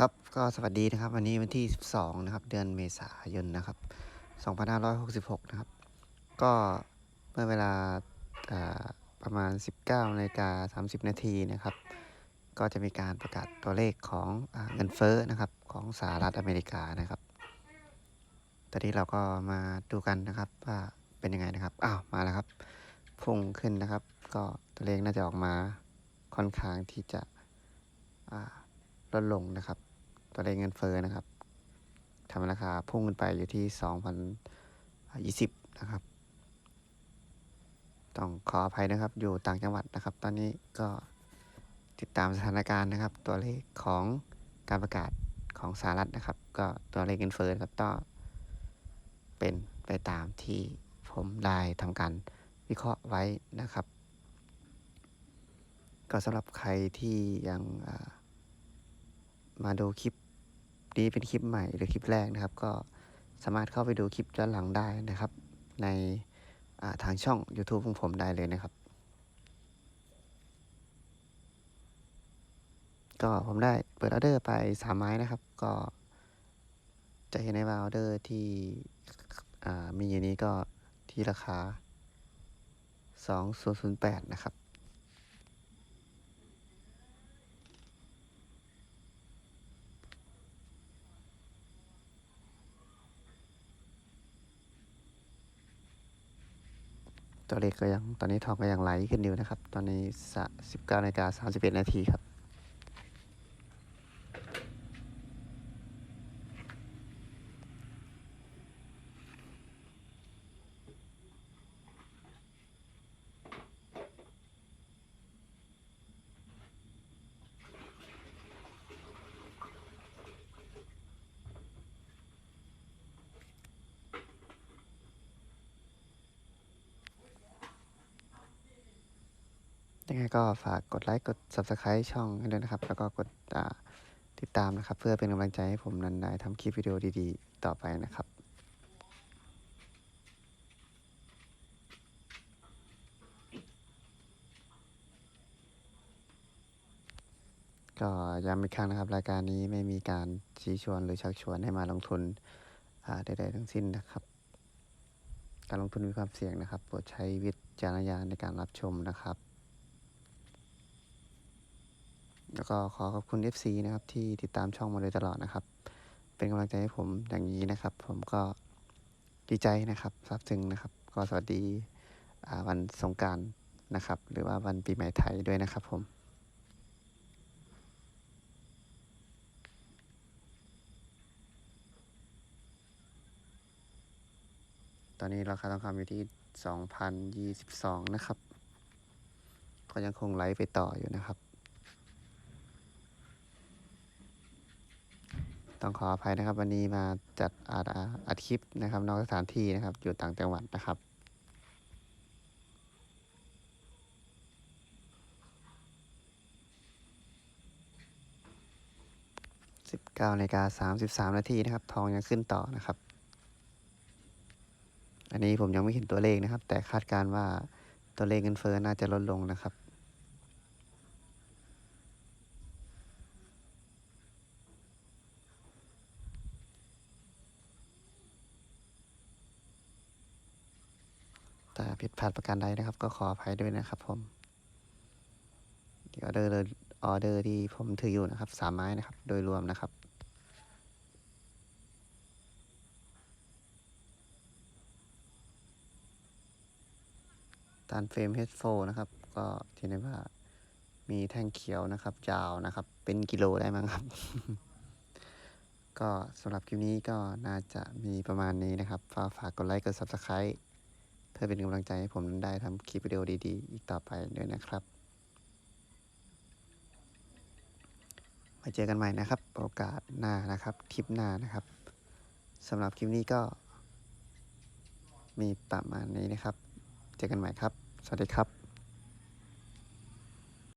ครับก็สวัสดีนะครับ วันนี้วันที่ 12 นะครับ เดือนเมษายนนะครับ 2566 นะครับ ก็เมื่อเวลาประมาณ 19นาฬิกา30 นาทีนะครับ ก็จะมีการประกาศตัวเลขของอเงินเฟ้อนะครับของสหรัฐอเมริกานะครับ ตอนนี้เราก็มาดูกันนะครับว่าเป็นยังไงนะครับอ้าวมาแล้วครับพุ่งขึ้นนะครับ ก็ตัวเลขน่าจะออกมาค่อนข้างที่จะลดลงนะครับ ตัวเลขเงินเฟ้อนะครับทำราคาพุ่งขึ้นไปอยู่ที่2,020นะครับ ต้องขออภัยนะครับ อยู่ต่างจังหวัดนะครับ ตอนนี้ก็ติดตามสถานการณ์นะครับ ตัวเลขของการประกาศของสหรัฐนะครับ ก็ตัวเลขเงินเฟ้อครับก็เป็นไปตามที่ผมได้ทำการวิเคราะห์ไว้นะครับ ก็สำหรับใครที่ยังมาดูคลิป นี้เป็นคลิปใหม่หรือคลิปแรกนะครับ ก็สามารถเข้าไปดูคลิปย้อนหลังได้นะครับ ในาทางช่อง YouTube ของผมได้เลยนะครับ ก็ผมได้เปิดออเดอร์ไปสามไม้นะครับ ก็ จะเห็นในว่าออเดอร์ที่มีอยู่นี้ก็ที่ราคา 2008 นะครับ ตัวเลขก็ยังตอนนี้ทองก็ยังไหลขึ้นอยู่นะครับ ตอนนี้สะ19นาฬิกา31นาทีครับ ยังไงก็ฝากกดไลค์กด Subscribe ช่องให้ด้วยนะครับ แล้วก็กดติดตามนะครับ เพื่อเป็นกำลังใจให้ผมนั้นได้ทำคลิปวิดีโอดีๆ ต่อไปนะครับก็ย้ำอีกครั้งนะครับ รายการนี้ไม่มีการชี้ชวนหรือชักชวนให้มาลงทุนใดๆทั้งสิ้นนะครับ การลงทุนมีความเสี่ยงนะครับโปรดใช้วิจารณญาณในการรับชมนะครับ แล้วก็ขอขอบคุณ FC นะครับ ที่ติดตามช่องมาโดยตลอดนะครับ เป็นกำลังใจให้ผมอย่างนี้นะครับ ผมก็ดีใจนะครับซาบซึ้งนะครับ ก็สวัสดีวันสงการนะครับ หรือว่าวันปีใหม่ไทยด้วยนะครับผมตอนนี้ราคาทองคำอยู่ที่ 2,022 นะครับ ก็ยังคงไลฟ์ไปต่ออยู่นะครับ ต้องขออภัยนะครับ วันนี้มาจัดอัดอัดคลิปนะครับ นอกสถานที่นะครับ อยู่ต่างจังหวัดนะครับ19นาฬิกา33นาทีนะครับ ทองยังขึ้นต่อนะครับ อันนี้ผมยังไม่เห็นตัวเลขนะครับ แต่คาดการณ์ว่าตัวเลขเงินเฟ้อน่าจะลดลงนะครับ แต่ผิดพลาดประการใดนะครับ ก็ขออภัยด้วยนะครับ ผมออเดอร์ออเดอร์ที่ผมถืออยู่นะครับสามไม้นะครับ โดยรวมนะครับตานเฟรม H4 นะครับ ก็ที่ได้ว่ามีแท่งเขียวนะครับ ยาวนะครับ เป็นกิโลได้มั้งครับ ก็สำหรับคลิปนี้ก็น่าจะมีประมาณนี้นะครับ ฝากฝากกดไลค์กด Subscribe เพื่อเป็นกำลังใจให้ผมนั้นได้ทำคลิปวิดีโอดีๆ อีกต่อไปด้วยนะครับมาเจอกันใหม่นะครับ โอกาสหน้านะครับคลิปหน้านะครับสำหรับคลิปนี้ก็ มีประมาณนี้นะครับ เจอกันใหม่ครับ สวัสดีครับ